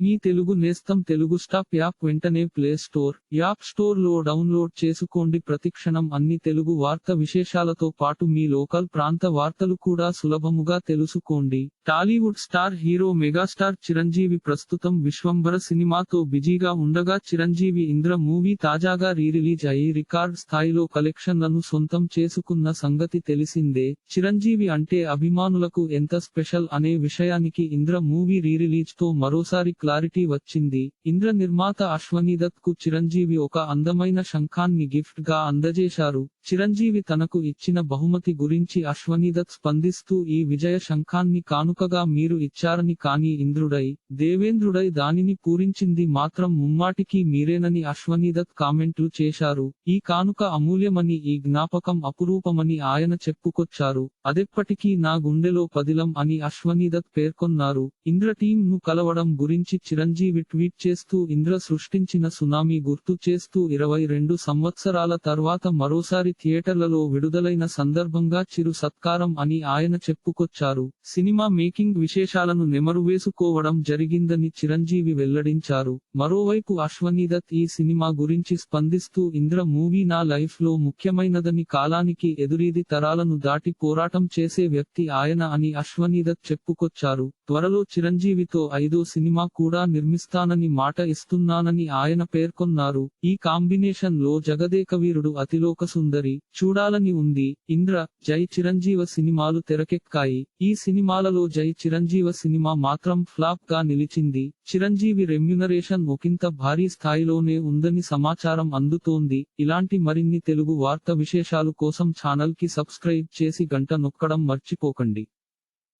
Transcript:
మీ తెలుగు నేస్తం Telugu stop app వెంటనే play store app స్టోర్లో డౌన్లోడ్ చేసుకోండి. ప్రతిక్షణం అన్ని తెలుగు వార్త విశేషాలతో పాటు మీ లోకల్ ప్రాంత వార్తలు కూడా సులభముగా తెలుసుకోండి. Tollywood star hero megastar Chiranjeevi ప్రస్తుతం విశ్వంబర సినిమాతో బిజీగా ఉండగా చిరంజీవి ఇంద్ర మూవీ తాజాగా రీరిలీజ్ అయి రికార్డ్ స్థాయిలో కలెక్షన్లను సొంతం చేసుకున్న సంగతి తెలిసిందే. చిరంజీవి అంటే అభిమానులకు ఎంత స్పెషల్ అనే విషయానికి ఇంద్ర మూవీ రీరిలీజ్తో మరోసారి క్లారిటీ వచ్చింది. ఇంద్ర నిర్మాత అశ్వనీదత్కు చిరంజీవి ఒక అందమైన శంఖాన్ని గిఫ్ట్గా అందజేశారు. చిరంజీవి తనకు ఇచ్చిన బహుమతి గురించి అశ్వనీదత్ స్పందిస్తూ ఈ విజయ శంఖాన్ని కానుకగా మీరు ఇచ్చారని కానీ ఇంద్రుడై దేవేంద్రుడై దానిని పూరించింది మాత్రం ముమ్మాటికి మీరేనని అశ్వనీదత్ కామెంట్లు చేశారు. ఈ కానుక అమూల్యమని ఈ జ్ఞాపకం అపురూపమని ఆయన చెప్పుకొచ్చారు. అదెప్పటికీ నా గుండెలో పదిలం అని అశ్వనీదత్ పేర్కొన్నారు. ఇంద్ర టీం ను కలవడం గురించి చిరంజీవి ట్వీట్ చేస్తూ ఇంద్ర సృష్టించిన సునామీ గుర్తు చేస్తూ ఇరవై రెండు సంవత్సరాల తర్వాత మరోసారి థియేటర్లలో విడుదలైన సందర్భంగా చిరు సత్కారం అని ఆయన చెప్పుకొచ్చారు. సినిమా మేకింగ్ విశేషాలను నెమరువేసుకోవడం జరిగిందని చిరంజీవి వెల్లడించారు. మరోవైపు అశ్వనీదత్ ఈ సినిమా గురించి స్పందిస్తూ ఇంద్ర మూవీ నా లైఫ్లో ముఖ్యమైనదని కాలానికి ఎదురీది తరాలను దాటి పోరాటం చేసే వ్యక్తి ఆయన అని అశ్వనీదత్ చెప్పుకొచ్చారు. త్వరలో చిరంజీవితో ఐదో సినిమా కూడా నిర్మిస్తానని మాట ఇస్తున్నానని ఆయన పేర్కొన్నారు. ఈ కాంబినేషన్లో జగదేకవీరుడు అతిలోక సుందరి చూడాలని ఉంది. ఇంద్ర జై చిరంజీవ సినిమాలు తెరకెక్కాయి. ఈ సినిమాలలో జై చిరంజీవ సినిమా మాత్రం ఫ్లాప్గా నిలిచింది. చిరంజీవి రెమ్యునరేషన్ ఒకంత భారీ స్థాయిలోనే ఉందని సమాచారం అందుతోంది. ఇలాంటి మరిన్ని తెలుగు వార్త విశేషాలు కోసం ఛానల్కి సబ్స్క్రైబ్ చేసి గంట నొక్కడం మర్చిపోకండి.